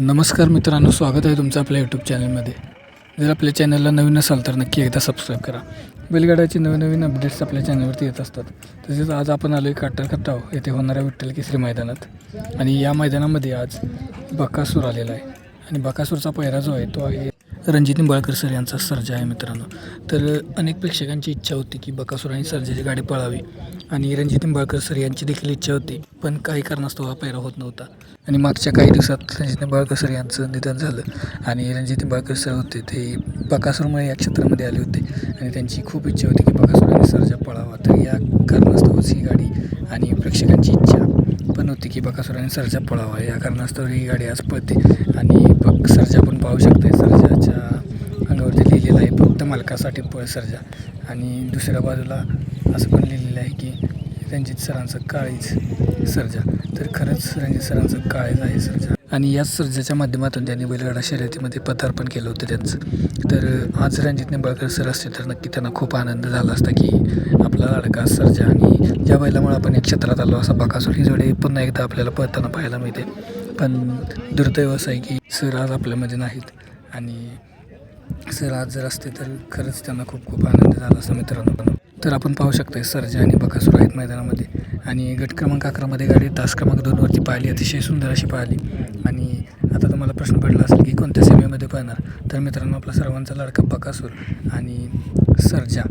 नमस्कार मित्रांनो स्वागत आहे तुमचं आपल्या यूट्यूब चॅनलमध्ये जर आपल्या चॅनलला नवीन असाल तर नक्की एकदा सबस्क्राईब करा. बैलगाड्याचे नवीन नवीन अपडेट्स आपल्या चॅनलवरती येत असतात. तसेच आज आपण आलो आहे काटर येथे होणाऱ्या विठ्ठल केसरी मैदानात. आणि या मैदानामध्ये आज बकासूर आलेला आहे. आणि बकासूरचा पहिरा जो आहे तो आहे रणजित निंबाळकर सर यांचा सर्जा आहे मित्रांनो. तर अनेक प्रेक्षकांची इच्छा होती की बकासूर आणि सर्जाची गाडी पळावी आणि रणजित निंबाळकर सर यांची देखील इच्छा होती पण काही कारणास्तव हा पहिरा होत नव्हता. आणि मागच्या काही दिवसात रणजित निंबाळकर सर यांचं निधन झालं आणि रणजित निंबाळकर सर होते ते बकासूरमुळे या क्षेत्रामध्ये आले होते आणि त्यांची खूप इच्छा होती की बकासूर आणि सर्जा पळावा. तर या कारणास्तवच ही गाडी आणि प्रेक्षकांची इच्छा पण होती की बकासूर आणि सर्जा पळावा. या कारणास्तव ही गाडी आज पळते आणि सर्जा पण पाहू शकतो सर्जाच्या अंगावरती लिहिलेलं आहे फक्त मालकासाठी पळ सर्जा. आणि दुसऱ्या बाजूला असं पण लिहिलेलं आहे की रणजित सरांचं काळीज सर्जा. तर खरंच रणजित सरांचं काळीज आहे सर्जा. आणि याच सर्जाच्या माध्यमातून त्यांनी बैलगाडा शर्यतीमध्ये पदार्पण केलं होतं त्यांचं. तर आज रणजित निंबाळकर सर असते तर नक्की त्यांना खूप आनंद झाला असता की आपला लाडका सर्जा आणि ज्या बैलामुळे आपण एक क्षेत्रात आलो असा बकासूर ही जोडी पुन्हा एकदा आपल्याला पळताना पाहायला मिळते पण दुर्दैव असं आहे की सर आज आपल्यामध्ये नाहीत आणि सर आज जर असते तर खरंच त्यांना खूप खूप आनंद झाला असता मित्रांनो. तर आपण पाहू शकतो सर्जा आणि बकासूर आहेत मैदानामध्ये. आणि गट क्रमांक अकरामध्ये गाडी तास क्रमांक दोनवरती पाहिली अतिशय सुंदर अशी पाहिली. आणि आता तुम्हाला प्रश्न पडला असेल की कोणत्या सेमीमध्ये पाहणार? तर मित्रांनो आपला सर्वांचा लाडका बकासूर आणि सर्जा.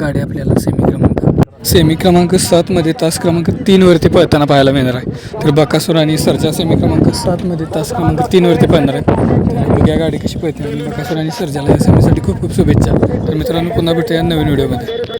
गाडी आपल्याला सेमी क्रमांक सेमी क्रमांक सातमध्ये तास क्रमांक तीनवरती पळताना पाहायला मिळणार आहे. तर बकासूर आणि सर्जा सेमी क्रमांक सातमध्ये तास क्रमांक तीनवरती पळणार आहे. तर या गाडी कशी पळते आणि बकासूर आणि सर्जाला या सेमीसाठी खूप खूप शुभेच्छा. तर मित्रांनो पुन्हा भेटूया नवीन व्हिडिओमध्ये